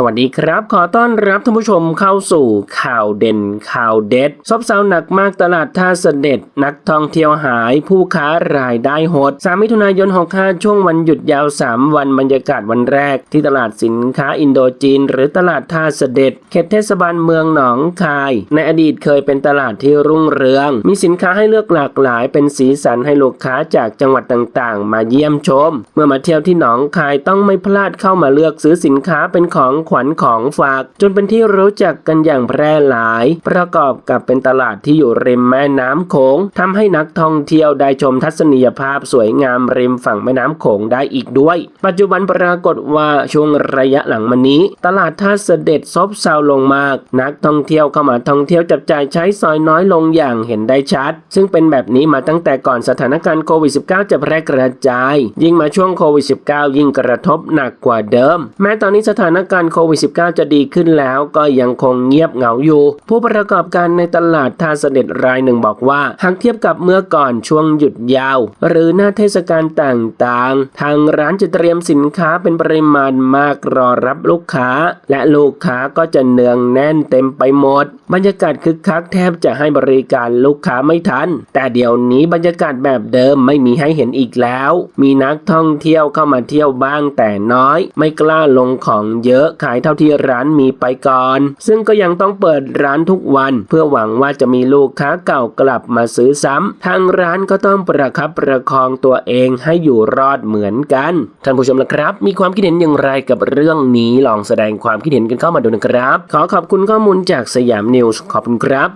สวัสดีครับ ขอต้อนรับท่านผู้ชมเข้าสู่ข่าวเด่นข่าวเด็ด ซบเซาหนักมากตลาดท่าเสด็จ นักท่องเที่ยวหายผู้ค้ารายได้หด 3 มิถุนายน 65 ช่วงวันหยุดยาว 3 วันบรรยากาศวันแรก ที่ตลาดสินค้าอินโดจีน หรือตลาดท่าเสด็จ เขตเทศบาลเมืองหนองคาย ในอดีตเคยเป็นตลาดที่รุ่งเรือง มีสินค้าให้เลือกหลากหลาย เป็นสีสันให้ลูกค้าจากจังหวัดต่างๆ มาเยี่ยมชม เมื่อมาเที่ยวที่หนองคายต้องไม่พลาดเข้ามาเลือกซื้อสินค้าเป็นของขวัญของฝาก จนเป็นที่รู้จักกันอย่างแพร่หลาย ประกอบกับเป็นตลาดที่อยู่ริมแม่น้ำโขงทำให้นักท่องเที่ยวได้ชมทัศนียภาพสวยงามริมฝั่งแม่น้ำโขงได้อีกด้วย ปัจจุบันปรากฏว่าช่วงระยะหลังมานี้ ตลาดท่าเสด็จซบเซาลงมาก นักท่องเที่ยวเข้ามาท่องเที่ยวจับจ่ายใช้สอยน้อยลงอย่างเห็นได้ชัด ซึ่งเป็นแบบนี้มาตั้งแต่ก่อนสถานการณ์โควิด -19 จะแพร่กระจาย ยิ่งมาช่วงโควิด -19 ยิ่งกระทบหนักกว่าเดิม แม้ตอนนี้สถานการณ์โควิด -19 จะดีขึ้นแล้วก็ยังคงเงียบเหงาอยู่ ผู้ประกอบการในตลาดท่าเสด็จรายหนึ่งบอกว่า หากเทียบกับเมื่อก่อนช่วงหยุดยาว หรือหน้าเทศกาลต่างๆ ทางร้านจะเตรียมสินค้าเป็นปริมาณมากรอรับลูกค้า และลูกค้าก็จะเนืองแน่นเต็มไปหมด บรรยากาศคึกคักแทบจะให้บริการลูกค้าไม่ทัน แต่เดี๋ยวนี้บรรยากาศแบบเดิมไม่มีให้เห็นอีกแล้ว มีนักท่องเที่ยวเข้ามาเที่ยวบ้างแต่น้อย ไม่กล้าลงของเยอะขายเท่าที่ร้านมีไปก่อน ซึ่งก็ยังต้องเปิดร้านทุกวัน เพื่อหวังว่าจะมีลูกค้าเก่ากลับมาซื้อซ้ำทางร้านก็ต้องประคับประคองตัวเองให้อยู่รอดเหมือนกันท่านผู้ชมละครับ มีความคิดเห็นอย่างไรกับเรื่องนี้ลองแสดงความคิดเห็นกันเข้ามาดูนะครับ ขอขอบคุณข้อมูลจากสยามนิวส์ขอบคุณครับ